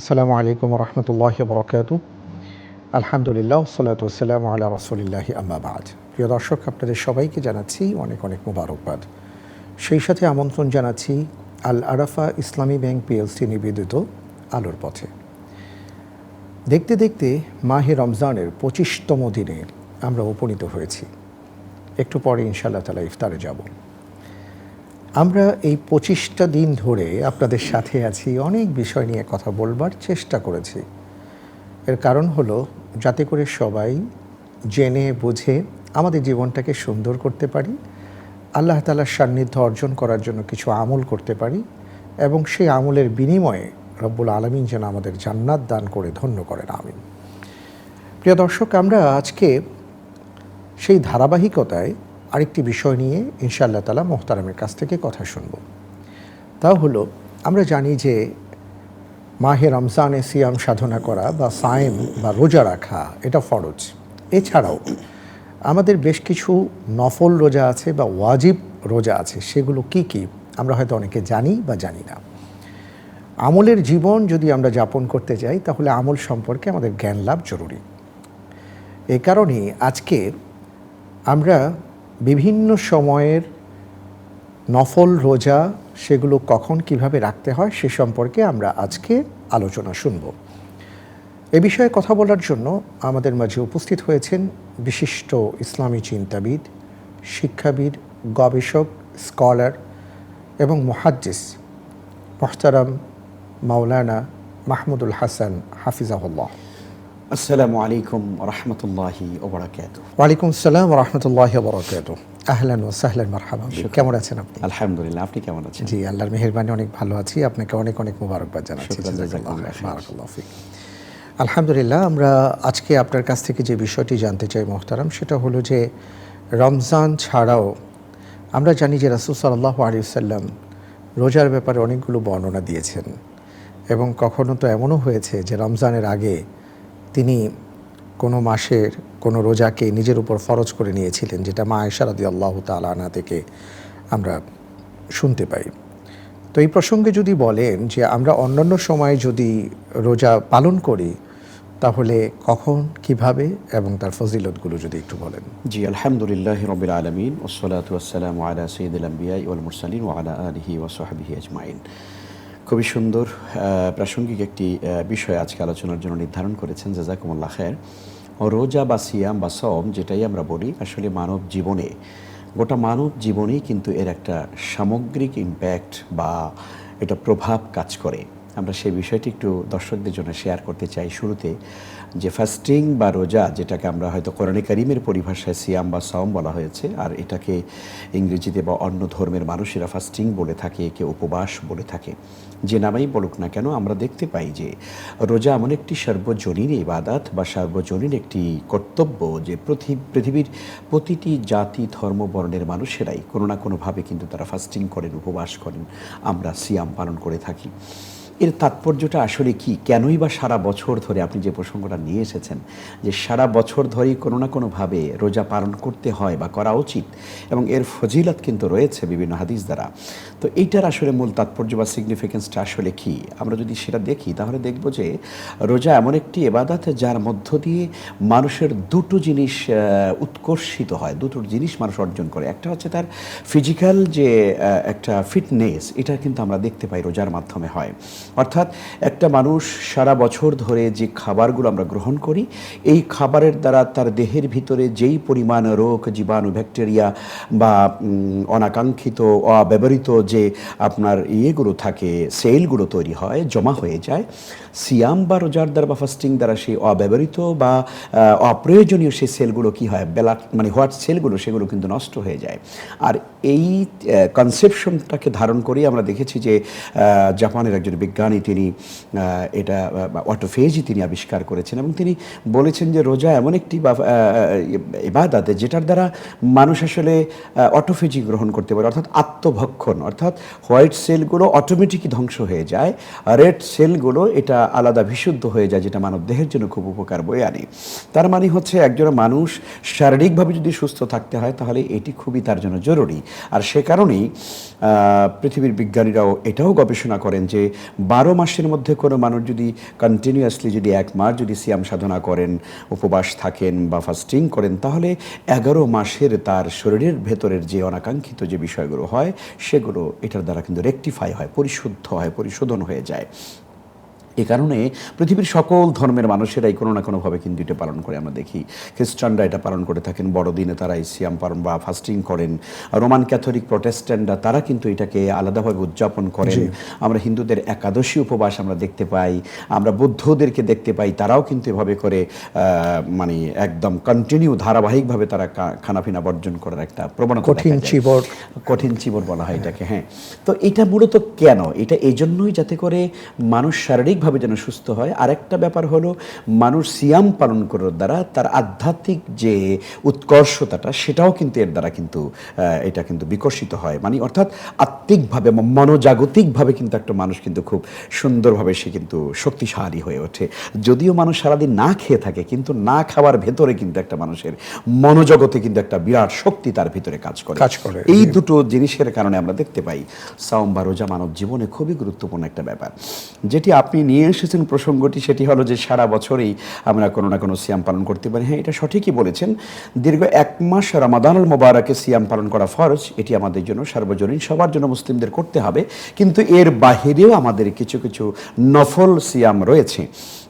আসসালামু আলাইকুম রহমতুল্লাহ বরকাত আলহামদুলিল্লাহ সালাত আসসালাম আল্লাহ রসুলিল্লাহি আম্মাবাদ প্রিয় দর্শক, আপনাদের সবাইকে জানাচ্ছি অনেক অনেক মুবারকবাদ। সেই সাথে আমন্ত্রণ জানাচ্ছি আল আরাফা ইসলামী ব্যাংক পিএলসি নিবেদিত আলোর পথে। দেখতে দেখতে মাহে রমজানের পঁচিশতম দিনে আমরা উপনীত হয়েছি। একটু পরে ইনশাআল্লাহ তালা ইফতারে যাব। আমরা এই পঁচিশটা দিন ধরে আপনাদের সাথে আছি, অনেক বিষয় নিয়ে কথা বলবার চেষ্টা করেছি। এর কারণ হলো, যাতে করে সবাই জেনে, বুঝে আমাদের জীবনটাকে সুন্দর করতে পারি, আল্লাহ তালার সান্নিধ্য অর্জন করার জন্য কিছু আমল করতে পারি এবং সেই আমলের বিনিময়ে রব্বুল আলমিন যেন আমাদের জান্নাত দান করে ধন্য করেন, আমিন। প্রিয় দর্শক, আমরা আজকে সেই ধারাবাহিকতায় আরেকটি বিষয় নিয়ে ইনশাআল্লাহ তালা মোহতারামের কাছ থেকে কথা শুনব। তা হলো, আমরা জানি যে মাহে রমজানে সিয়াম সাধনা করা বা সায়েম বা রোজা রাখা, এটা ফরজ। এছাড়াও আমাদের বেশ কিছু নফল রোজা আছে বা ওয়াজিব রোজা আছে, সেগুলো কি কি আমরা হয়তো অনেকে জানি বা জানি না। আমলের জীবন যদি আমরা যাপন করতে যাই, তাহলে আমল সম্পর্কে আমাদের জ্ঞান লাভ জরুরি। এ কারণে আজকে আমরা বিভিন্ন সময়ের নফল রোজা সেগুলো কখন কীভাবে রাখতে হয় সে সম্পর্কে আমরা আজকে আলোচনা শুনব। এ বিষয়ে কথা বলার জন্য আমাদের মাঝে উপস্থিত হয়েছেন বিশিষ্ট ইসলামী চিন্তাবিদ, শিক্ষাবিদ, গবেষক, স্কলার এবং মুহাদ্দিস মোহতারাম মাওলানা মাহমুদুল হাসান হাফিজাহুল্লাহ। আসসালামু আলাইকুম রহমতুল্লাহি ওবরাকাত ওয়ালাইকুম আসসালাম রহমতুল্লাহ বরকাত আহলান ও সাহলান মারহাবা। কেমন আছেন আপনি? আলহামদুলিল্লাহ আপনি কেমন আছেন? জি আল্লাহর মেহেরবানি অনেক ভালো আছি। আপনাকে অনেক অনেক মোবারকবাদ জানাচ্ছি। আলহামদুলিল্লাহ আমরা আজকে আপনার কাছ থেকে যে বিষয়টি জানতে চাই মোহতারাম সেটা হলো যে রমজান ছাড়াও আমরা জানি যে রাসুল সাল্লাহ আলী সাল্লাম রোজার ব্যাপারে অনেকগুলো বর্ণনা দিয়েছেন এবং কখনো তো এমনও হয়েছে যে রমজানের আগে তিনি কোনো মাসের কোনো রোজাকে নিজের উপর ফরজ করে নিয়েছিলেন, যেটা মা আয়সারাদি আল্লাহ তালানা থেকে আমরা শুনতে পাই। তো এই প্রসঙ্গে যদি বলেন যে আমরা অন্যান্য সময় যদি রোজা পালন করি, তাহলে কখন, কীভাবে এবং তার ফজিলতগুলো যদি একটু বলেন। জি, আলহামদুলিল্লাহ রবিল আলমিন ওসলাত ওসালাম আলা সঈদুল আম্বিয়া ওয়াল মুরসালিন ও আলা আলহি ওয়াসাহাবিহি আজমাইন। খুবই সুন্দর প্রাসঙ্গিক একটি বিষয় আজকে আলোচনার জন্য নির্ধারণ করেছেন জাজাকুমুল্লা খের রোজা বা সিয়াম বা সম যেটাই আমরা বলি, আসলে মানব জীবনে, গোটা মানব জীবনেই কিন্তু এর একটা সামগ্রিক ইম্প্যাক্ট বা এটা প্রভাব কাজ করে। আমরা সেই বিষয়টি একটু দর্শকদের জন্য শেয়ার করতে চাই। শুরুতে যে ফাস্টিং বা রোজা, যেটাকে আমরা হয়তো কোরআনে কারিমের পরিভাষায় সিয়াম বা সাওম বলা হয়েছে, আর এটাকে ইংরেজিতে বা অন্য ধর্মের মানুষেরা ফাস্টিং বলে থাকে, একে উপবাস বলে থাকে। যে নামেই বলুক না কেন, আমরা দেখতে পাই যে রোজা এমন একটি সর্বজনীন ইবাদাত বা সর্বজনীন একটি কর্তব্য যে পৃথি- পৃথিবীর প্রতিটি জাতি, ধর্ম, বর্ণের মানুষেরাই কোনো না কোনোভাবে কিন্তু তারা ফাস্টিং করেন, উপবাস করেন। আমরা সিয়াম পালন করে থাকি। এর তাৎপর্যটা আসলে কি? কেনই বা সারা বছর ধরে আপনি যে প্রসঙ্গটা নিয়ে এসেছেন, যে সারা বছর ধরেই কোনো না কোনোভাবে রোজা পালন করতে হয় বা করা উচিত এবং এর ফজিলত কিন্তু রয়েছে বিভিন্ন হাদিস দ্বারা। তো এইটার আসলে মূল তাৎপর্য বা সিগনিফিকেন্সটা আসলে কি? আমরা যদি সেটা দেখি, তাহলে দেখব যে রোজা এমন একটি এবাদাত যার মধ্য দিয়ে মানুষের দুটো জিনিস উৎকর্ষিত হয়, দুটো জিনিস মানুষ অর্জন করে। একটা হচ্ছে তার ফিজিক্যাল যে একটা ফিটনেস এটা কিন্তু আমরা দেখতে পাই রোজার মাধ্যমে হয়। অর্থাৎ একটা মানুষ সারা বছর ধরে যে খাবারগুলো আমরা গ্রহণ করি, এই খাবারের দ্বারা তার দেহের ভিতরে যেই পরিমাণ রোগ, জীবাণু, ব্যাকটেরিয়া বা অনাকাঙ্ক্ষিত, অব্যবহৃত যে আপনার ইয়েগুলো থাকে, সেলগুলো তৈরি হয়, জমা হয়ে যায় সিয়াম বা রোজার দ্বারা বা ফাস্টিং দ্বারা সেই অব্যবহৃত বা অপ্রয়োজনীয় সেই সেলগুলো কি হয়? বেলা মানে হোয়াট সেলগুলো, সেগুলো কিন্তু নষ্ট হয়ে যায়। আর এই কনসেপশনটাকে ধারণ করেই আমরা দেখেছি যে জাপানের একজন বিজ্ঞানী তিনি এটা অটোফেজি তিনি আবিষ্কার করেছেন এবং তিনি বলেছেন যে রোজা এমন একটি ইবাদাতে যেটার দ্বারা মানুষ আসলে অটোফেজি গ্রহণ করতে পারে, অর্থাৎ আত্মভক্ষণ, অর্থাৎ হোয়াইট সেলগুলো অটোমেটিকই ধ্বংস হয়ে যায়। রেড সেলগুলো এটা আলাদা বিশুদ্ধ হয়ে যায়, যেটা মানব দেহের জন্য খুব উপকার বয়ে আনে। তার মানে হচ্ছে একজন মানুষ শারীরিকভাবে যদি সুস্থ থাকতে হয়, তাহলে এটি খুবই তার জন্য জরুরি। আর সে কারণেই পৃথিবীর বিজ্ঞানীরাও এটাও গবেষণা করেন যে, বারো মাসের মধ্যে কোনো মানুষ যদি কন্টিনিউয়াসলি যদি এক মাস যদি সিয়াম সাধনা করেন, উপবাস থাকেন বা ফাস্টিং করেন, তাহলে এগারো মাসের তার শরীরের ভেতরের যে অনাকাঙ্ক্ষিত যে বিষয়গুলো হয়, সেগুলো এটার দ্বারা কিন্তু রেকটিফাই হয়, পরিশুদ্ধ হয়, পরিশোধন হয়ে যায়। এ কারণে পৃথিবীর সকল ধর্মের মানুষেরাই কোনো না কোনোভাবে কিন্তু এটা পালন করে আমরা দেখি। খ্রিস্টানরা এটা পালন করে থাকেন বড়দিনে তারা এই সিয়াম পালন বা ফাস্টিং করেন। রোমান ক্যাথলিক প্রটেস্ট্যান্টরা তারা কিন্তু এটাকে আলাদাভাবে উদযাপন করেন। আমরা হিন্দুদের একাদশী উপবাস আমরা দেখতে পাই আমরা বৌদ্ধদেরকে দেখতে পাই তারাও কিন্তু এভাবে করে মানে একদম কন্টিনিউ ধারাবাহিকভাবে তারা খানাপিনা বর্জন করার একটা প্রবণতা কঠিন চিবর। কঠিন চিবর বলা হয় এটাকে হ্যাঁ। তো এটা মূলত কেন? এটা এই জন্যই যাতে করে মানুষ শারীরিকভাবে যেন সুস্থ হয়। আরেকটা ব্যাপার হলো মানুষ সিয়াম পালন করার দ্বারা তার আধ্যাত্মিক যে উৎকর্ষতাটা সেটাও কিন্তু এর দ্বারা কিন্তু এটা কিন্তু বিকশিত হয়। মানে অর্থাৎ আত্মিকভাবে মনোজাগতিকভাবে কিন্তু একটা মানুষ কিন্তু খুব সুন্দরভাবে সে কিন্তু শক্তিশালী হয়ে ওঠে। যদিও মানুষ সারাদিন না খেয়ে থাকে কিন্তু না খাওয়ার ভেতরে কিন্তু একটা মানুষের মনোজগতে কিন্তু একটা বিরাট শক্তি তার ভিতরে কাজ করে। কাজ করে, এই দুটো জিনিসের কারণে আমরা দেখতে পাই সাওম বা রোজা মানব জীবনে খুবই গুরুত্বপূর্ণ একটা ব্যাপার। যেটি আপনি নিয়ে এসেছেন প্রসঙ্গটি সেটি হলো যে সারা বছরেই আমরা কোনো না কোনো সিয়াম পালন করতে পারি। হ্যাঁ এটা সঠিকই বলেছেন। দীর্ঘ এক মাস রামাদানুল মোবারকে সিয়াম পালন করা ফরজ, এটি আমাদের জন্য সার্বজনীন, সবার জন্য মুসলিমদের করতে হবে। কিন্তু এর বাহিরেও আমাদের কিছু কিছু নফল সিয়াম রয়েছে।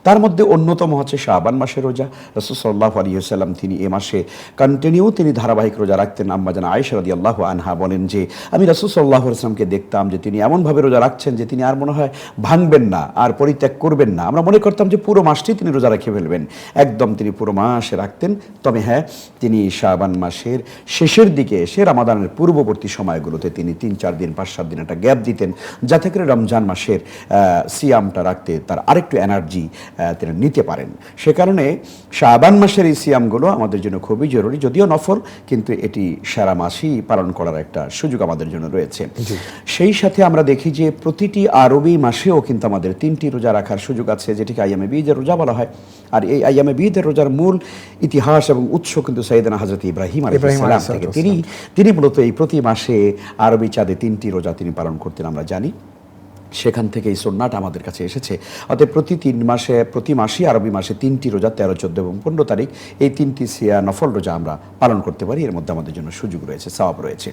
তার মধ্যে অন্যতম হচ্ছে শাবান মাসের রোজা। রসুল সাল্লাহ আলিয়াল্লাম তিনি এ মাসে কন্টিনিউ তিনি ধারাবাহিক রোজা রাখতেন। আম্মাজান আয়েশা রাদি আল্লাহ আনহা বলেন যে, আমি রসুল সাল্লাহ ইসলামকে দেখতাম যে তিনি এমনভাবে রোজা রাখছেন যে তিনি আর মনে হয় ভাঙবেন না, আর পরিত্যাগ করবেন না। আমরা মনে করতাম যে পুরো মাসটি তিনি রোজা রেখে ফেলবেন। একদম তিনি পুরো মাসে রাখতেন। তবে হ্যাঁ তিনি শাবান মাসের শেষের দিকে এসে রামাদানের পূর্ববর্তী সময়গুলোতে তিনি তিন, চার দিন, পাঁচ, সাত দিন একটা গ্যাপ দিতেন। যাতে করে রমজান মাসের সিয়ামটা রাখতে তার আরেকটু এনার্জি তিনি নিতে পারেন। সে কারণে শাবান মাসের এই সিয়ামগুলো আমাদের জন্য খুবই জরুরি যদিও নফল কিন্তু এটি সারা মাসই পালন করার একটা সুযোগ আমাদের জন্য রয়েছে। সেই সাথে আমরা দেখি যে প্রতিটি আরবি মাসেও কিন্তু আমাদের তিনটি রোজা রাখার সুযোগ আছে যেটিকে আইয়ামে বিদের রোজা বলা হয়। আর এই আইয়ামে বিদের রোজার মূল ইতিহাস এবং উৎস কিন্তু সৈয়দনা হজরত ইব্রাহিম আলাইহিস থেকে। তিনি তিনি মূলত এই প্রতি মাসে আরবি চাঁদে তিনটি রোজা তিনি পালন করতেন আমরা জানি। সেখান থেকে এই সন্ন্যাটা আমাদের কাছে এসেছে। অতএব প্রতি তিন মাসে, প্রতি মাসে আরবি মাসে তিনটি রোজা, তেরো, চোদ্দ এবং পনেরো তারিখ, এই তিনটি নফল রোজা আমরা পালন করতে পারি। এর মধ্যে আমাদের জন্য সুযোগ রয়েছে, সওয়াব রয়েছে।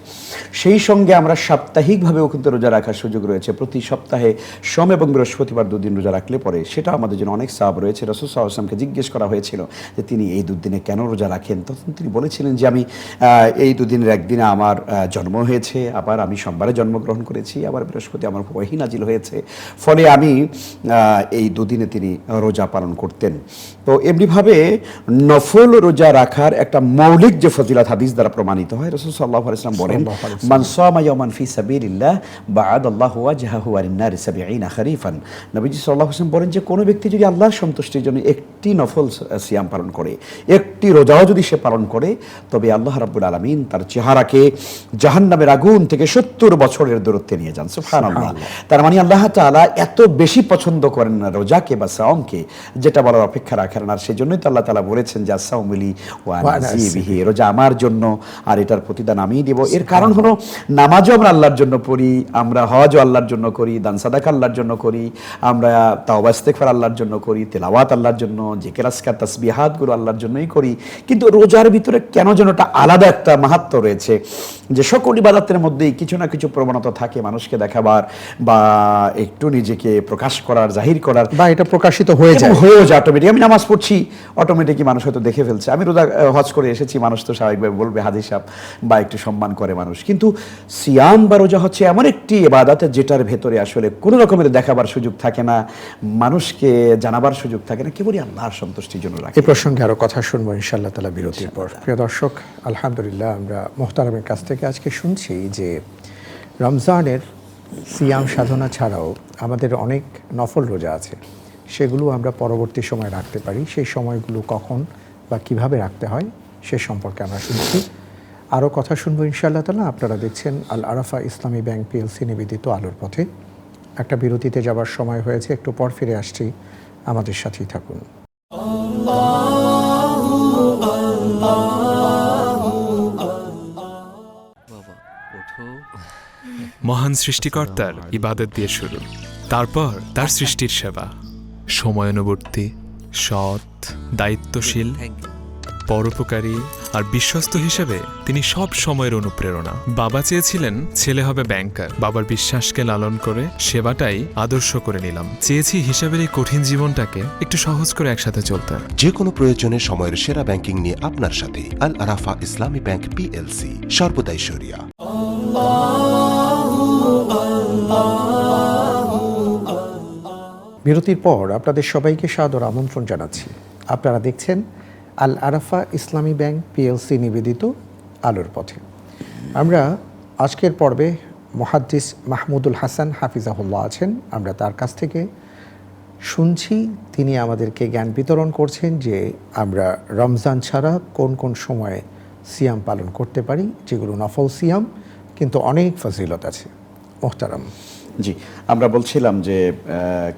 সেই সঙ্গে আমরা সাপ্তাহিকভাবেও কিন্তু রোজা রাখার সুযোগ রয়েছে। প্রতি সপ্তাহে সোম এবং বৃহস্পতিবার দুদিন রোজা রাখলে পরে সেটা আমাদের জন্য অনেক সওয়াব রয়েছে। রসুল সাল্লামকে জিজ্ঞেস করা হয়েছিল যে, তিনি এই দুদিনে কেন রোজা রাখেন? তখন তিনি বলেছিলেন যে, আমি এই দুদিনের একদিনে আমার জন্ম হয়েছে, আবার আমি সোমবারে জন্মগ্রহণ করেছি, আবার বৃহস্পতি আমার ওহি নাজিল হয়েছে। ফলে আমি এই দুদিনে তিনি রোজা পালন করতেন। তো এমনিভাবে নফল রোজা রাখার একটা মৌলিক যে ফজিলাত হাদিস দ্বারা প্রমাণিত হয় রসুল সাল্লাহ ইসলাম বলেন মান ইয়াওমান ফি নারি সাবিঈনা খরিফান। নবীজি আলাইহি ওয়াসাল্লাম বলেন যে কোনো ব্যক্তি যদি আল্লাহর সন্তুষ্টির জন্য একটি নফল সিয়াম পালন করে একটি রোজাও যদি সে পালন করে তবে আল্লাহ রাব্বুল আলামিন তার চেহারাকে জাহান্নামের আগুন থেকে সত্তর বছরের দূরত্বে নিয়ে যান। সুবহানাল্লাহ। তার মানে আল্লাহ তাআলা এত বেশি পছন্দ করেন না রোজাকে বা সাওমকে যেটা বলার অপেক্ষা রাখেন না। আর সেজন্যই তো আল্লাহ তালা বলেছেন যে আসাউমিলি রোজা আমার জন্য আর এটার প্রতিদান আমিই দেব। এর কারণ হলো নামাজও আমরা আল্লাহর জন্য পড়ি আমরা হজও আল্লাহর জন্য করি দান সাদাকা আল্লাহর জন্য করি আমরা তাওবা ইস্তেগফার আল্লাহর জন্য করি তেলাওয়াত আল্লাহর জন্য জিকির আসকার তাসবিহাতগুলো আল্লাহর জন্যই করি। কিন্তু রোজার ভিতরে কেন যেন একটা আলাদা একটা মাহাত্ম রয়েছে যে সকল ইবাদতের মধ্যেই কিছু না কিছু প্রবণতা থাকে মানুষকে দেখাবার বা একটু নিজেকে প্রকাশ করার জাহির করার বা এটা প্রকাশিত হয়ে যায়। হয়েও যায় অটোমেটিক আমি নামাজ পড়ছি অটোমেটিকই মানুষ হয়তো দেখে ফেলছে। আমি রোজা হজ করে এসেছি মানুষ তো স্বাভাবিকভাবে বলবে সাহেব বা একটু সম্মান করে মানুষ। কিন্তু সিয়াম বা রোজা হচ্ছে এমন একটি এবাদত যেটার ভেতরে আসলে কোনো রকমের দেখাবার সুযোগ থাকে না মানুষকে জানাবার সুযোগ থাকে না কেবলই আল্লাহর সন্তুষ্টির জন্য রাখে। এই প্রসঙ্গে আরও কথা শুনব ইনশাআল্লাহ তালা বিরতির পর। প্রিয় দর্শক আলহামদুলিল্লাহ আমরা মোহতারামের কাছ থেকে আজকে শুনছি যে রমজানের সিয়াম সাধনা ছাড়াও আমাদের অনেক নফল রোজা আছে। সেগুলো আমরা পরবর্তী সময় রাখতে পারি। সেই সময়গুলো কখন বা কীভাবে রাখতে হয় সে সম্পর্কে আমরা শুনছি। আরও কথা শুনব ইনশাআল্লাহ তালা আপনারা দেখছেন আল আরাফা ইসলামী ব্যাংক পিএলসি নিবেদিত আলোর পথে। একটা বিরতিতে যাবার সময় হয়েছে, একটু পর ফিরে আসছি। আমাদের সাথেই থাকুন। মহান সৃষ্টিকর্তার ইবাদত দিয়ে শুরু। তারপর তার সৃষ্টির সেবা। সময়ানুবর্তী, সৎ, দায়িত্বশীল, পরোপকারী আর বিশ্বস্ত হিসেবে তিনি সব সময়ের অনুপ্রেরণা। বাবা চেয়েছিলেন ছেলে হবে ব্যাংকার বাবার বিশ্বাসকে লালন করে সেবাটাই আদর্শ করে নিলাম। চেয়েছি হিসাবের এই কঠিন জীবনটাকে একটু সহজ করে একসাথে চলতে। যে কোনো প্রয়োজনে সময়ের সেরা ব্যাংকিং নিয়ে আপনার সাথে। আল আরাফা ইসলামী ব্যাংক পিএলসি সর্বদাই সরিয়া বিরতির পর আপনাদের সবাইকে সাদর আমন্ত্রণ জানাচ্ছি। আপনারা দেখছেন আল আরাফা ইসলামী ব্যাংক পিএলসি নিবেদিত আলোর পথে। আমরা আজকের পর্বে মহাদ্দিস মাহমুদুল হাসান হাফিজাহুল্লাহ আছেন। আমরা তার কাছ থেকে শুনছি, তিনি আমাদেরকে জ্ঞান বিতরণ করছেন যে আমরা রমজান ছাড়া কোন কোন সময়ে সিয়াম পালন করতে পারি, যেগুলো নফল সিয়াম, কিন্তু অনেক ফজিলত আছে। মোহতারাম জি আমরা বলছিলাম যে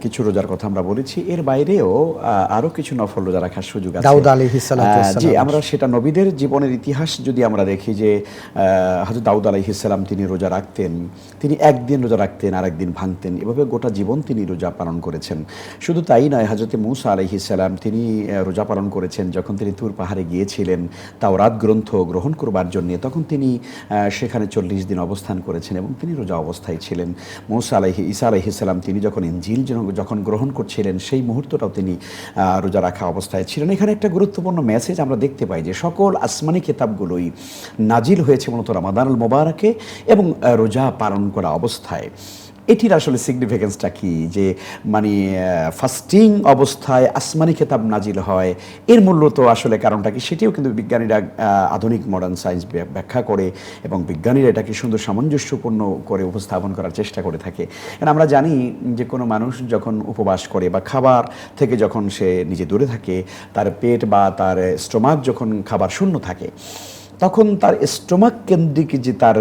কিছু রোজার কথা আমরা বলেছি। এর বাইরেও আরও কিছু নফল রোজা রাখার সুযোগ আছে। দাউদ জি আমরা সেটা নবীদের জীবনের ইতিহাস যদি আমরা দেখি যে হয়তো দাউদ আলাইহিসাল্লাম তিনি রোজা রাখতেন তিনি একদিন রোজা রাখতেন আর একদিন ভাঙতেন। এভাবে গোটা জীবন তিনি রোজা পালন করেছেন। শুধু তাই নয় হজরত মুসা আলাইহিসাল্লাম তিনি রোজা পালন করেছেন যখন তিনি তুর পাহাড়ে গিয়েছিলেন তাও তাওরাত গ্রন্থ গ্রহণ করবার জন্য তখন তিনি সেখানে চল্লিশ দিন অবস্থান করেছেন এবং তিনি রোজা অবস্থায় ছিলেন। মৌসা আলাইহি, ঈসা আলাইহিসাল্লাম তিনি যখন ইঞ্জিল যখন গ্রহণ করছিলেন, সেই মুহূর্তটাও তিনি রোজা রাখা অবস্থায় ছিলেন। এখানে একটা গুরুত্বপূর্ণ মেসেজ আমরা দেখতে পাই যে সকল আসমানি কেতাবগুলোই নাজিল হয়েছে মূলত রামাদানুল মোবারকে এবং রোজা পালন করা অবস্থায়। এটির আসলে সিগনিফিকেন্সটা কি? যে মানে ফাস্টিং অবস্থায় আসমানি খেতাব নাজিল হয়, এর মূল্য তো আসলে কারণটা কি? সেটিও কিন্তু বিজ্ঞানীরা আধুনিক মডার্ন সায়েন্স ব্যাখ্যা করে এবং বিজ্ঞানীরা এটাকে সুন্দর সামঞ্জস্যপূর্ণ করে উপস্থাপন করার চেষ্টা করে থাকে। কারণ আমরা জানি যে, কোনো মানুষ যখন উপবাস করে বা খাবার থেকে যখন সে নিজে দূরে থাকে, তার পেট বা তার স্টোমাক যখন খাবার শূন্য থাকে তখন তার স্টোমাক কেন্দ্রিক যে তার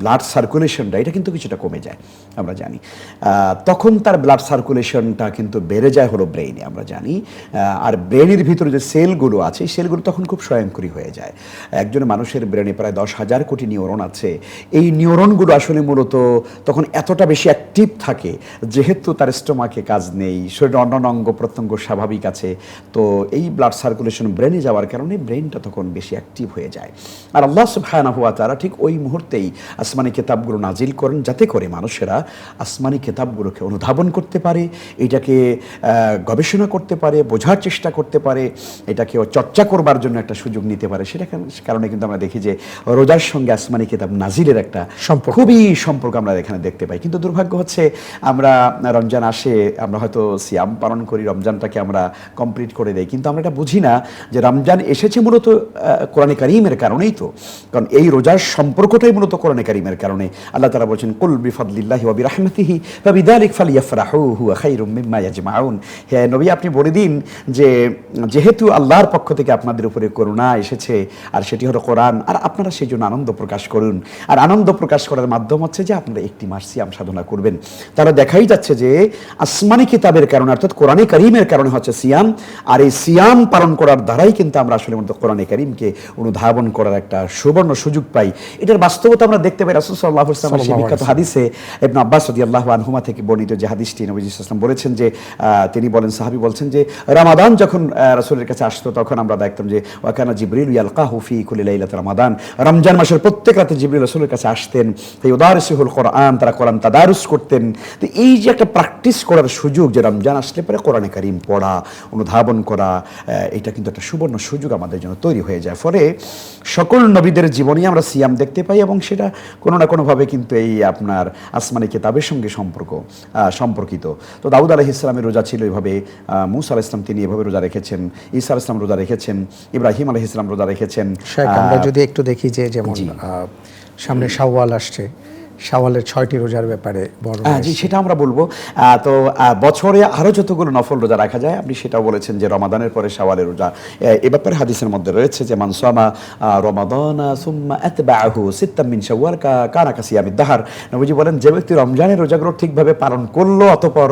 ব্লাড সার্কুলেশনটা এটা কিন্তু কিছুটা কমে যায়, আমরা জানি। তখন তার ব্লাড সার্কুলেশনটা কিন্তু বেড়ে যায় হলো ব্রেইনে আমরা জানি। আর ব্রেনের ভিতরে যে সেলগুলো আছে, এই সেলগুলো তখন খুব স্বয়ংক্রিয় হয়ে যায়। একজন মানুষের ব্রেনে প্রায় দশ হাজার কোটি নিউরন আছে। এই নিউরনগুলো আসলে মূলত তখন এতটা বেশি অ্যাক্টিভ থাকে, যেহেতু তার স্টোমাকে কাজ নেই, শরীরের অন্যান্য অঙ্গ প্রত্যঙ্গ স্বাভাবিক আছে, তো এই ব্লাড সার্কুলেশন ব্রেনে যাওয়ার কারণে ব্রেনটা তখন বেশি অ্যাক্টিভ হয়ে যায়। আর আল্লাহ সুবহানাহু ওয়া তাআলা ঠিক ওই মুহূর্তেই আসমানি কিতাবগুলো নাজিল করেন যাতে করে মানুষেরা আসমানি কিতাবগুলোকে অনুধাবন করতে পারে এটাকে গবেষণা করতে পারে বোঝার চেষ্টা করতে পারে এটাকে চর্চা করবার জন্য একটা সুযোগ নিতে পারে। সেটা কারণে কিন্তু আমরা দেখি যে রোজার সঙ্গে আসমানি কিতাব নাজিলের একটা সম্পর্ক। খুবই সম্পর্ক আমরা এখানে দেখতে পাই। কিন্তু দুর্ভাগ্য হচ্ছে আমরা রমজান আসে আমরা হয়তো সিয়াম পালন করি রমজানটাকে আমরা কমপ্লিট করে দেই। কিন্তু আমরা এটা বুঝি না যে রমজান এসেছে মূলত কোরআনে কারিমের কারণেই তো। কারণ এই রোজার সম্পর্কটাই মূলত কোরআনে কারিমের কারণে। আল্লাহ তারা বলছেন, কুল বিফাদলিল্লাহি ওয়া বিরাহমাতিহি ফাবিযালিক ফালিয়াফরাহু, হুয়া খায়রুম মিম্মা ইয়াজমাউন। হে নবী, আপনি বলে দিন যে, যেহেতু আল্লাহর পক্ষ থেকে আপনাদের উপরে করুণা এসেছে, আর সেটি হলো কোরআন, আর আপনারা সেই জন্য আনন্দ প্রকাশ করুন। আর আনন্দ প্রকাশ করার মাধ্যম হচ্ছে যে, আপনারা একটি মাস সিয়াম সাধনা করবেন। তারা দেখাই যাচ্ছে যে, আসমানি কিতাবের কারণে, অর্থাৎ কোরআনে করিমের কারণে হচ্ছে সিয়াম, আর এই সিয়াম পালন করার দ্বারাই কিন্তু আমরা আসলে মূলত কোরআনে করিমকে অনুধাবন করার একটা সুবর্ণ সুযোগ পাই। এটার বাস্তবতা আমরা দেখতে পাই রাসুল সাল্লাহ ইসলামের সেই বিখ্যাত হাদিসে ইবনে আব্বাস রাদিয়াল্লাহু আনহুমা থেকে বর্ণিত যে হাদিসটি নবী ইসলাম বলেছেন যে তিনি বলেন সাহাবী বলছেন যে রামাদান যখন রাসূলের কাছে আসতো তখন আমরা দেখতাম যে ওয়াকানা জিবরিল ইয়ালকাহু ফি কুল্লি লাইলাত রমাদান। রমজান মাসের প্রত্যেক রাতে জিবরিল রাসূলের কাছে আসতেন তাই উদারিসুল কোরআন তারা কোরআন তাদারুস করতেন। তো এই যে একটা প্র্যাকটিস করার সুযোগ যে রমজান আসলে পরে কোরআনে কারিম পড়া অনুধাবন করা এটা কিন্তু একটা সুবর্ণ সুযোগ আমাদের জন্য তৈরি হয়ে যায়। ফলে সকল নবীদের জীবনে আমরা সিয়াম দেখতে পাই এবং সেটা কোনো না কোনোভাবে কিন্তু এই আপনার আসমানি কেতাবের সঙ্গে সম্পর্ক আহ, সম্পর্কিত। তো দাউদ আলহ ইসলামের রোজা ছিল এভাবে মুসা আলাহ ইসলাম তিনি এভাবে রোজা রেখেছেন ঈসা আলাহ ইসলাম রোজা রেখেছেন ইব্রাহিম আলহ ইসলাম রোজা রেখেছেন আমরা যদি একটু দেখি যে যেমন সামনে শাওয়াল আসছে শাওয়ালের ছয়টি রোজার ব্যাপারে বড় হ্যাঁ, জি সেটা আমরা বলব। তো বছরে আরও যতগুলো নফল রোজা রাখা যায় আপনি সেটাও বলেছেন যে রমাদানের পরে শাওয়ালের রোজা। এ ব্যাপারে হাদিসের মধ্যে রয়েছে যে মানসামা রমাদানা সুম্মা আতবাহু সিত্তাম মিন শাওয়াল কা কানা কাসিয়ামিদ দাহার। নবীজি বলেন যে ব্যক্তি রমজানের রোজাগুলো ঠিকভাবে পালন করল অতপর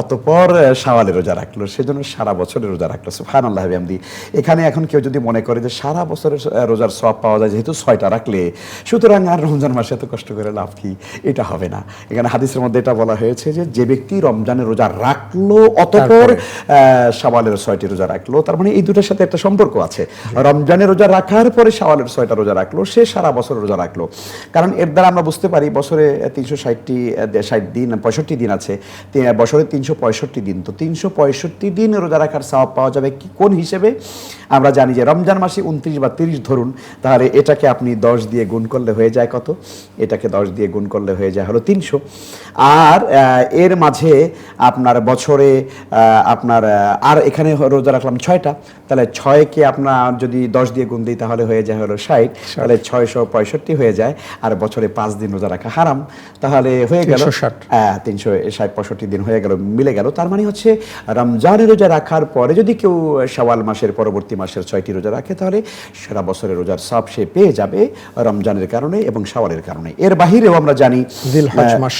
অতপর শাওয়ালের রোজা রাখল সেজন্য সারা বছরের রোজা রাখল। সুবহানাল্লাহ বিহামদি এখানে এখন কেউ যদি মনে করে যে সারা বছরের রোজার সব পাওয়া যায় যেহেতু ছয়টা রাখলে সুতরাং আর রমজান মাসে এত কষ্ট করে লাভ লাভ কি? এটা হবে না। এখানে হাদিসের মধ্যে এটা বলা হয়েছে যে যে ব্যক্তি রমজানের রোজা রাখল অতপর সাওয়ালের ছয়টি রোজা রাখল। তার মানে এই দুটার সাথে একটা সম্পর্ক আছে। রমজানের রোজা রাখার পরে সাওয়ালের ছয়টা রোজা রাখল সে সারা বছর রোজা রাখল। কারণ এর দ্বারা আমরা বুঝতে পারি বছরে তিনশো ষাটটি ষাট দিন পঁয়ষট্টি দিন আছে। বছরে তিনশো পঁয়ষট্টি দিন। তো তিনশো পঁয়ষট্টি দিন রোজা রাখার সওয়াব পাওয়া যাবে কি? কোন হিসেবে? আমরা জানি যে রমজান মাসে উনত্রিশ বা তিরিশ ধরুন। তাহলে এটাকে আপনি দশ দিয়ে গুণ করলে হয়ে যায় কত? এটাকে দশ দিয়ে গুণ করলে হয়ে যায় হলো তিনশো। আর এর মাঝে আপনার বছরে আপনার আর এখানে রোজা রাখলাম ছয়টা। তাহলে ছয়কে আপনার যদি দশ দিয়ে গুণ দিই তাহলে হয়ে যায় হলো ষাট। তাহলে ছয়শো পঁয়ষট্টি হয়ে যায়। আর বছরে পাঁচ দিন রোজা রাখা হারাম। তাহলে হয়ে গেল হ্যাঁ তিনশো ষাট পঁয়ষট্টি দিন হয়ে গেল মিলে গেল। তার মানে হচ্ছে রমজানের রোজা রাখার পরে যদি কেউ শাওয়াল মাসের পরবর্তী মাসের ছয়টি রোজা রাখে তাহলে সারা বছরের রোজার সব সে পেয়ে যাবে রমজানের কারণে এবং শাওয়ালের কারণে। এর বাহিরেও আমরা জানি মাস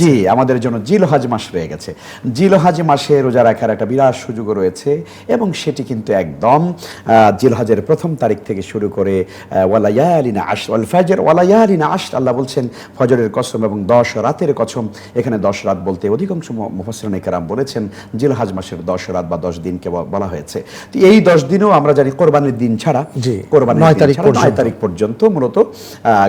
জি আমাদের জন্য জিলহাজ মাস রয়ে গেছে। জিলহাজ মাসে রোজা রাখার একটা বিরাট সুযোগ রয়েছে এবং সেটি কিন্তু একদম। জিলহাজের প্রথম তারিখ থেকে শুরু করে আহ, ওয়ালায়ালিনা আশ ওয়াল ফাজর ওয়ালায়ালিনা আশ আল্লাহ বলছেন ফজরের কসম এবং দশ রাতের কসম। এখানে দশ রাত বলতে অধিকাংশ মুফাসরিন কেরাম বলেছেন জিলহাজ মাসের দশ রাত বা দশ দিনকে বলা হয়েছে। তো এই দশ দিনেও আমরা জানি কোরবানির দিন ছাড়া কোরবানির নয় তারিখ নয় পর্যন্ত। তারিখ পর্যন্ত মূলত।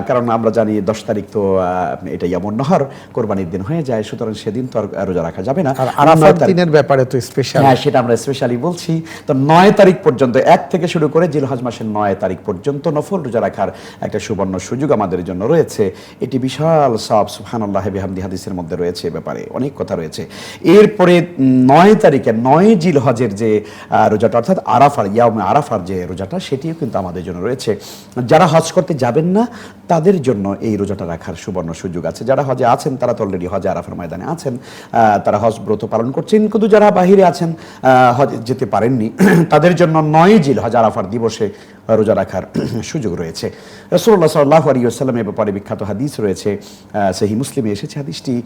কারণ আমরা জানি দশ তারিখ তো আহ, এটা যেমন নহর কোরবানির দিন হয়ে যায় সুতরাং সেদিন তো আর রোজা রাখা যাবে না। আর তারিখ- দিনের ব্যাপারে তো স্পেশাল হ্যাঁ সেটা আমরা স্পেশালি বলছি। তো নয় তারিখ পর্যন্ত, এক থেকে শুরু করে জিলহজ মাসের নয় তারিখ পর্যন্ত নফল রোজা রাখার একটা সুবর্ণ সুযোগ আমাদের জন্য রয়েছে। এটি বিশাল সব সুহান আল্লাহ বিহামদি হাদিসের মধ্যে রয়েছে এ ব্যাপারে। অনেক কথা রয়েছে। এরপরে নয় তারিখে, নয় জিলহজের যে রোজাটা, অর্থাৎ আরাফার ইয়ামে আরাফার যে রোজাটা, সেটিও কিন্তু আমাদের জন্য রয়েছে। যারা হজ করতে যাবেন না, তাদের জন্য এই রোজাটা রাখার সুবর্ণ সুযোগ আছে। যারা হজে আছেন, তারা তো অলরেডি হজে আরাফার ময়দানে আছেন। তারা হজ ব্রত পালন করছেন, কিন্তু যারা বাহিরে আছেন হজ যেতে পারেননি, তাদের জন্য নয় জিল হজ দিবসে রোজা রাখার সুযোগ রয়েছে। রসুল্লাহ সাল্লাহ আলিয়াল্লামের ব্যাপারে বিখ্যাত হাদিস রয়েছে। সহি মুসলিমে এসেছে হাদিসটি।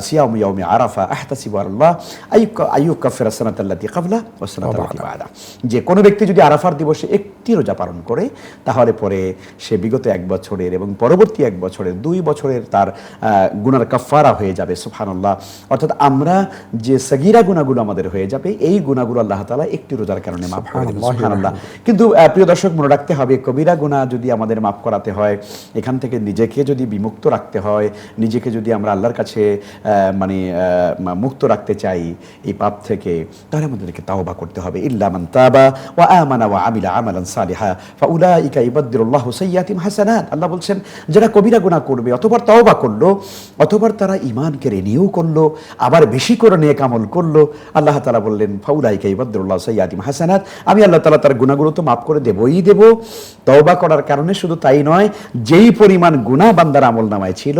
সিয়াম ইয়াউমি আরাফা আহতাসিবু আল্লাহ আইয়ুক আইয়ুক কাফের সানাতাল্লাতি কাবলা ও সানাতাল্লাতি বাদা। যে কোনো ব্যক্তি যদি আরাফার দিবসে একটি রোজা পালন করে তাহলে পরে সে বিগত এক বছরের এবং পরবর্তী এক বছরের দুই বছরের তার আহ, গুনার কাফারা হয়ে যাবে সুবহানাল্লাহ। অর্থাৎ আমরা যে সগিরা গুণাগুলো আমাদের হয়ে যাবে এই গুণাগুলো আল্লাহ তাআলা একটি রোজার কারণে মাফ করে দেবেন। সুবহানাল্লাহ কিন্তু প্রিয় দর্শক, মনে রাখতে হবে, কবিরা গুণা যদি আমাদের মাফ করাতে হয়, এখান থেকে নিজেকে যদি বিমুক্ত রাখতে হয়, নিজেকে যদি আমরা আল্লাহর কাছে মানে মুক্ত রাখতে চাই এই পাপ থেকে, তাহলে আমাদেরকে তাওবা করতে হবে। ইল্লা তাবা ওয়া আমানা ওয়া আমিলা আমালান সালিহা, ফাউলাইকা ইবাদদিরুল্লাহু সাইয়্যাতিম হাসানাত। আল্লাহ বলছেন, যারা কবিরা গুনাহ করবে, অতবার তওবা করল, অতবার তারা ঈমানকে রিনিউ করল, আবার বেশি করে নেক আমল করল, আল্লাহ তাআলা বললেন, ফাউলাইকা ইবাদদিরুল্লাহু সাইয়্যাতিম হাসানাত। আমি আল্লাহ তাআলা তার গুনাহগুলো তো মাফ করে দেবই দেব তওবা করার কারণে শুধু তাই নয় যেই পরিমাণ গুনাহ বান্দার আমল নামায় ছিল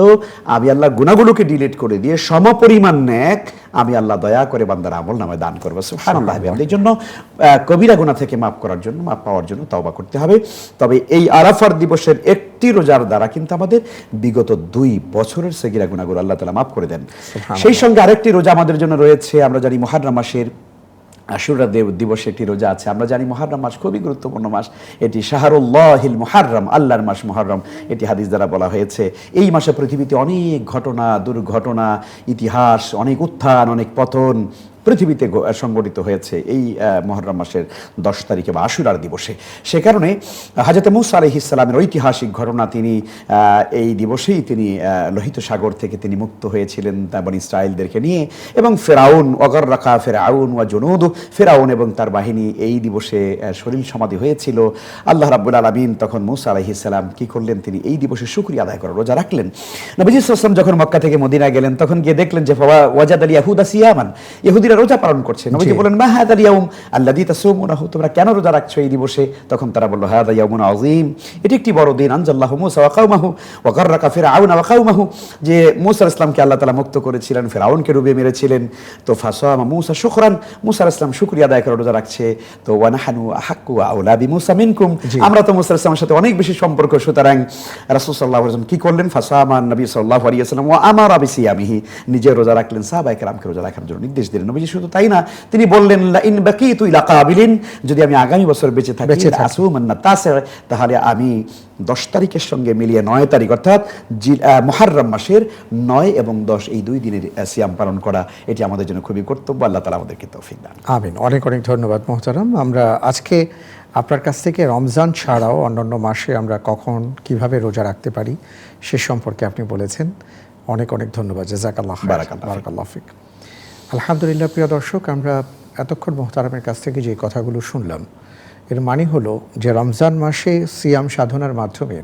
আমি আল্লাহ গুনাহগুলোকে ডিলিট করে দিয়ে সমপরিমাণ নেক আমি আল্লাহ দয়া করে বান্দার আমল নামায় দান করব। সুবহানাল্লাহ আমাদের জন্য কবিরা গুনাহ থেকে মাফ করার জন্য মাফ পাওয়ার জন্য তওবা করতে হবে। তবে এই আরাফার দিবসের একটি রোজার দ্বারা কিন্তু আমাদের বিগত দুই বছরের সেগিরা গুনাহগুলো আল্লাহ তালা মাফ করে দেন। সেই সঙ্গে আরেকটি রোজা আমাদের জন্য রয়েছে আমরা জানি মহারম মাসের আশুরা দেব দিবসে একটি রোজা আছে। আমরা জানি মহারম মাস খুবই গুরুত্বপূর্ণ মাস। এটি শাহরুল্লাহিল মহারম আল্লাহর মাস মহারম এটি হাদিস দ্বারা বলা হয়েছে। এই মাসে পৃথিবীতে অনেক ঘটনা, দুর্ঘটনা, ইতিহাস, অনেক উত্থান, অনেক পতন পৃথিবীতে সংগঠিত হয়েছে এই মহরম মাসের দশ তারিখে বা আশুরার দিবসে। সে কারণে হাজরত মুসা আলহ ইসলামের ঐতিহাসিক ঘটনা তিনি এই দিবসেই তিনি লোহিত সাগর থেকে তিনি মুক্ত হয়েছিলেন তারপর ইসরায়েলদেরকে নিয়ে এবং ফেরাউন, অগর রাখা ফেরাউন ওয়া জনুদ, ফেরাউন এবং তার বাহিনী এই দিবসে শরীর সমাধি হয়েছিল। আল্লাহ রাব্বুল আলমিন তখন মুসা আলহি ইসলাম কি করলেন? তিনি এই দিবসে শুক্রিয়া আদায় করার রোজা রাখলেন। নবীজ ইসলাম যখন মক্কা থেকে মদিনা গেলেন, তখন গিয়ে দেখলেন যে ওয়াজাদ আলী ইয়াহুদা সিয়ামান। ইহুদিরা রোজা পালন করছে নবীজি বলেন মা হাদা ইয়াউম আল্লাযী তাসুমুনাহু। তোমরা কেন রোজা রাখছো এই দিবসে? তখন তারা বলল হাদা ইয়াউমুন আযীম। এটি একটি বড় দিন। আনজাল্লাহু মুসা ওয়া কাওমাহু ওয়া গাররাকা ফিরআউন ওয়া কাওমাহু। যে মুসা ইসলামকে আল্লাহ তাআলা মুক্ত করেছিলেন ফিরআউনকে ডুবিয়ে মেরেছিলেন। তো ফাসামা মুসা শুকরান। মুসা ইসলাম শুকরিয়া আদায় করে রোজা রাখছে। তো ওয়া নাহানু আহাক্কু ওয়া আউলা বিমুসা মিনকুম। আমরা তো মুসা ইসলামের সাথে অনেক বেশি সম্পর্ক সুতরাং রাসূল সাল্লাল্লাহু আলাইহি ওয়াসাল্লাম কি করলেন? ফাসামা নবী সাল্লাল্লাহু আলাইহি ওয়াসাল্লাম ওয়া আমারা বিসিয়ামিহি নিজে রোজা রাখলেন সাহাবায়ে কেরামকে রোজা রাখার জন্য নির্দেশ দিলেন। নবী নবীজি শুধু তাই না তিনি বললেন ইন বাকিতু ইলা কাবিলিন যদি আমি আগামী বছর বেঁচে থাকি বেঁচে থাকি। আসুমান্না তাসে তাহলে আমি দশ তারিখের সঙ্গে মিলিয়ে নয় তারিখ অর্থাৎ জি- মাসের নয় এবং দশ এই দুই দিনের সিয়াম পালন করা এটি আমাদের জন্য খুবই কর্তব্য। আল্লাহ তালা আমাদেরকে তৌফিক দান আমিন। অনেক অনেক ধন্যবাদ মোহতারাম। আমরা আজকে আপনার কাছ থেকে রমজান ছাড়াও অন্যান্য মাসে আমরা কখন কীভাবে রোজা রাখতে পারি সে সম্পর্কে আপনি বলেছেন। অনেক অনেক ধন্যবাদ। জাজাকাল্লাহ। বারাকাল্লাহ ফিক। আলহামদুলিল্লাহ, প্রিয় দর্শক, আমরা এতক্ষণ মোহতারামের কাছ থেকে যে কথাগুলো শুনলাম, এর মানে হলো যে রমজান মাসে সিয়াম সাধনার মাধ্যমে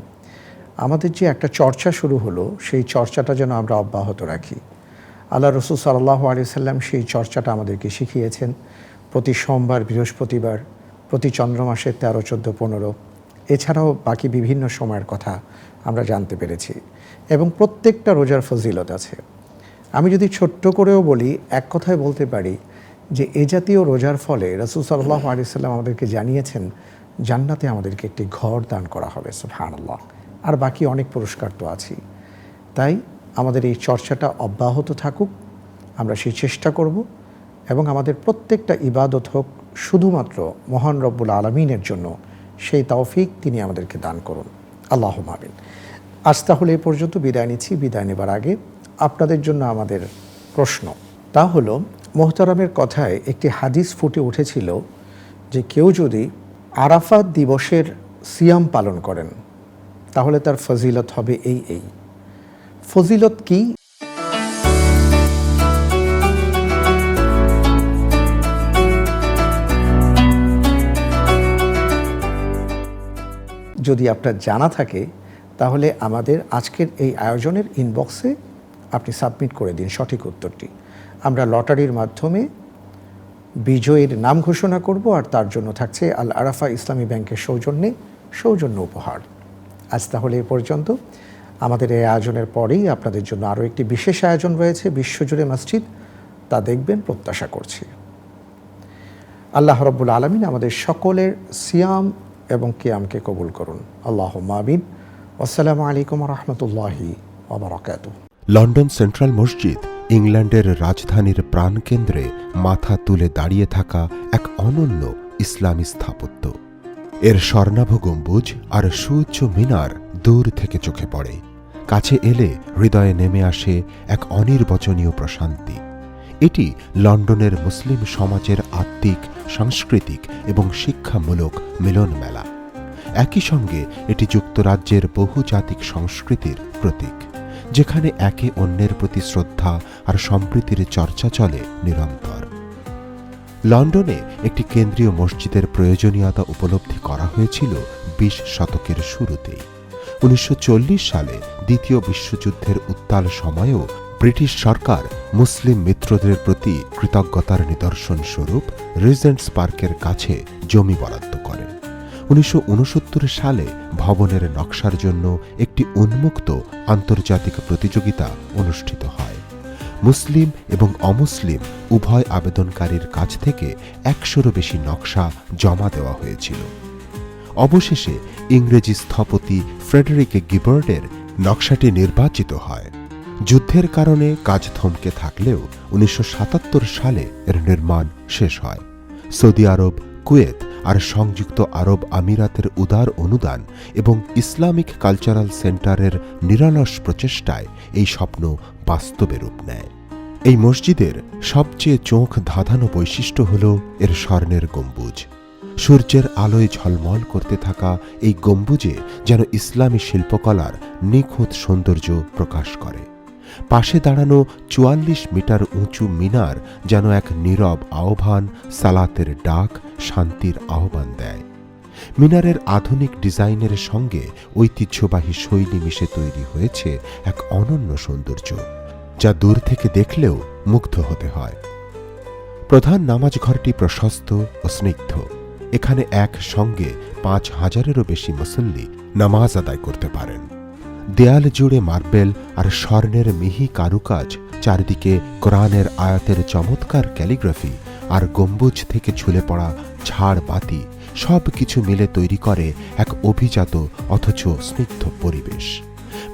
আমাদের যে একটা চর্চা শুরু হলো, সেই চর্চাটা যেন আমরা অব্যাহত রাখি। আল্লাহ রসুল সাল্লাহ আলি সাল্লাম সেই চর্চাটা আমাদেরকে শিখিয়েছেন প্রতি সোমবার, বৃহস্পতিবার, প্রতি চন্দ্র মাসের তেরো, চোদ্দ, পনেরো। এছাড়াও বাকি বিভিন্ন সময়ের কথা আমরা জানতে পেরেছি। এবং প্রত্যেকটা রোজার ফজিলত আছে। আমি যদি ছোট্ট করেও বলি, এক কথায় বলতে পারি যে, এ জাতীয় রোজার ফলে রসুল সাল্লাহ আলি সাল্লাম আমাদেরকে জানিয়েছেন, জান্নাতে আমাদেরকে একটি ঘর দান করা হবে, সুবহানাল্লাহ। আর বাকি অনেক পুরস্কার তো আছেই। তাই আমাদের এই চর্চাটা অব্যাহত থাকুক, আমরা সেই চেষ্টা করব এবং আমাদের প্রত্যেকটা ইবাদত হোক শুধুমাত্র মহান রব্বুল আলমিনের জন্য সেই তৌফিক তিনি আমাদেরকে দান করুন। আল্লাহ মাবিন আজ তাহলে এ পর্যন্ত বিদায় নিচ্ছি। বিদায় নেবার আগে আপনাদের জন্য আমাদের প্রশ্ন। তা হলো, মোহতারামের কথায় একটি হাদিস ফুটে উঠেছিল যে কেউ যদি আরাফাত দিবসের সিয়াম পালন করেন, তাহলে তার ফজিলত হবে এই এই। ফজিলত কি? যদি আপনার জানা থাকে, তাহলে আমাদের আজকের এই আয়োজনের ইনবক্সে আপনি সাবমিট করে দিন সঠিক উত্তরটি। আমরা লটারির মাধ্যমে বিজয়ীর নাম ঘোষণা করব আর তার জন্য থাকছে আল আরাফা ইসলামী ব্যাংকের সৌজন্যে সৌজন্য উপহার। আজ তাহলে এ পর্যন্ত। আমাদের এই আয়োজনের পরেই আপনাদের জন্য আরও একটি বিশেষ আয়োজন রয়েছে, বিশ্বজুড়ে মসজিদ। তা দেখবেন, প্রত্যাশা করছি। আল্লাহ রব্বুল আলমিন আমাদের সকলের সিয়াম এবং কিয়ামকে কবুল করুন। আল্লাহ মাবিন আসসালামু আলাইকুম রহমতুল্লাহি ওবরাকাত লন্ডন সেন্ট্রাল মসজিদ ইংল্যান্ডের রাজধানীর প্রাণকেন্দ্রে মাথা তুলে দাঁড়িয়ে থাকা এক অনন্য ইসলামী স্থাপত্য। এর স্বর্ণাভ গম্বুজ আর সুউচ্চ মিনার দূর থেকে চোখে পড়ে। কাছে এলে হৃদয়ে নেমে আসে এক অনির্বচনীয় প্রশান্তি। এটি লন্ডনের মুসলিম সমাজের আত্মিক, সাংস্কৃতিক এবং শিক্ষামূলক মিলন মেলা। একই সঙ্গে এটি যুক্তরাজ্যের বহুজাতিক সংস্কৃতির প্রতীক। যেখানে একে অন্যের প্রতি শ্রদ্ধা আর সম্প্রীতির চর্চা চলে নিরন্তর। লন্ডনে একটি কেন্দ্রীয় মসজিদের প্রয়োজনীয়তা উপলব্ধি করা হয়েছিল বিশ শতকের শুরুতেই উনিশশো চল্লিশ সালে দ্বিতীয় বিশ্বযুদ্ধের উত্তাল সময়েও ব্রিটিশ সরকার মুসলিম মিত্রদের প্রতি কৃতজ্ঞতার নিদর্শন স্বরূপ রিজেন্টস পার্কের কাছে জমি বরাদ্দ করে উনিশশো উনসত্তর সালে ভবনের নকশার জন্য একটি উন্মুক্ত আন্তর্জাতিক প্রতিযোগিতা অনুষ্ঠিত হয়। মুসলিম এবং অমুসলিম উভয় আবেদনকারীর কাছ থেকে একশোরও বেশি নকশা জমা দেওয়া হয়েছিল। অবশেষে ইংরেজি স্থপতি ফ্রেডারিক গিবার্ডের নকশাটি নির্বাচিত হয়। যুদ্ধের কারণে কাজ থমকে থাকলেও উনিশশো সাতাত্তর সালে এর নির্মাণ শেষ হয়। সৌদি আরব কুয়েত আর সংযুক্ত আরব আমিরাতের উদার অনুদান এবং ইসলামিক কালচারাল সেন্টারের নিরলস প্রচেষ্টায় এই স্বপ্ন বাস্তবে রূপ নেয়। এই মসজিদের সবচেয়ে চোখ ধাঁধানো বৈশিষ্ট্য হল এর স্বর্ণের গম্বুজ। সূর্যের আলোয় ঝলমল করতে থাকা এই গম্বুজে যেন ইসলামী শিল্পকলার নিখুঁত সৌন্দর্য প্রকাশ করে। পাশে দাঁড়ানো চুয়াল্লিশ মিটার উঁচু মিনার যেন এক নীরব আহ্বান, সালাতের ডাক, শান্তির আহ্বান দেয়। মিনারের আধুনিক ডিজাইনের সঙ্গে ঐতিহ্যবাহী শৈলী মিশে তৈরি হয়েছে এক অনন্য সৌন্দর্য, যা দূর থেকে দেখলেও মুগ্ধ হতে হয়। প্রধান নামাজ ঘরটি প্রশস্ত ও স্নিগ্ধ। এখানে এক সঙ্গে পাঁচ হাজারেরও বেশি মুসল্লি নামাজ আদায় করতে পারেন। দেয়াল জুড়ে মার্বেল আর স্বর্ণের মিহি কারুকাজ, চারিদিকে কোরআনের আয়াতের চমৎকার ক্যালিগ্রাফি আর গম্বুজ থেকে ঝুলে পড়া ঝাড় বাতি সব কিছু মিলে তৈরি করে এক অভিজাত অথচ স্নিগ্ধ পরিবেশ।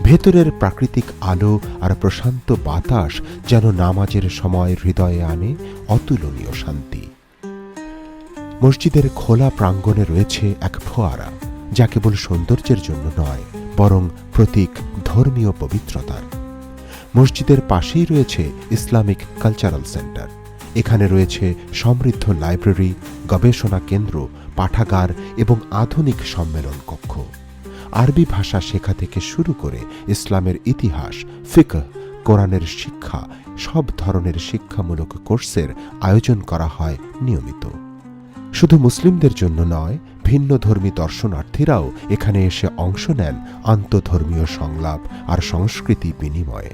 ভেতরের প্রাকৃতিক আলো আর প্রশান্ত বাতাস যেন নামাজের সময় হৃদয়ে আনে অতুলনীয় শান্তি। মসজিদের খোলা প্রাঙ্গণে রয়েছে এক ফোয়ারা, যা কেবল সৌন্দর্যের জন্য নয় বরং প্রতীক ধর্মীয় পবিত্রতার। মসজিদের পাশেই রয়েছে ইসলামিক কালচারাল সেন্টার। এখানে রয়েছে সমৃদ্ধ লাইব্রেরি, গবেষণা কেন্দ্র, পাঠাগার এবং আধুনিক সম্মেলন কক্ষ। আরবি ভাষা শেখা থেকে শুরু করে ইসলামের ইতিহাস, ফিকহ, কোরআনের শিক্ষা, সব ধরনের শিক্ষামূলক কোর্সের আয়োজন করা হয় নিয়মিত। শুধু মুসলিমদের জন্য নয় ভিন্ন ধর্মী দর্শনার্থীরাও এখানে এসে অংশ নেন আন্তধর্মীয় সংলাপ আর সংস্কৃতি বিনিময়ে।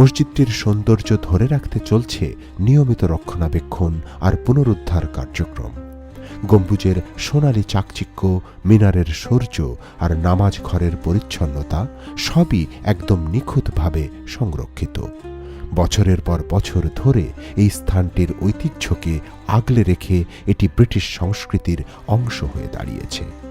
মসজিদটির সৌন্দর্য ধরে রাখতে চলছে নিয়মিত রক্ষণাবেক্ষণ আর পুনরুদ্ধার কার্যক্রম। গম্বুজের সোনালি চাকচিক্য, মিনারের সূর্য আর নামাজ ঘরের পরিচ্ছন্নতা সবই একদম নিখুঁতভাবে সংরক্ষিত। বছরের পর বছর ধরে এই স্থানটির ঐতিহ্যকে আগলে রেখে এটি ব্রিটিশ সংস্কৃতির অংশ হয়ে দাঁড়িয়েছে।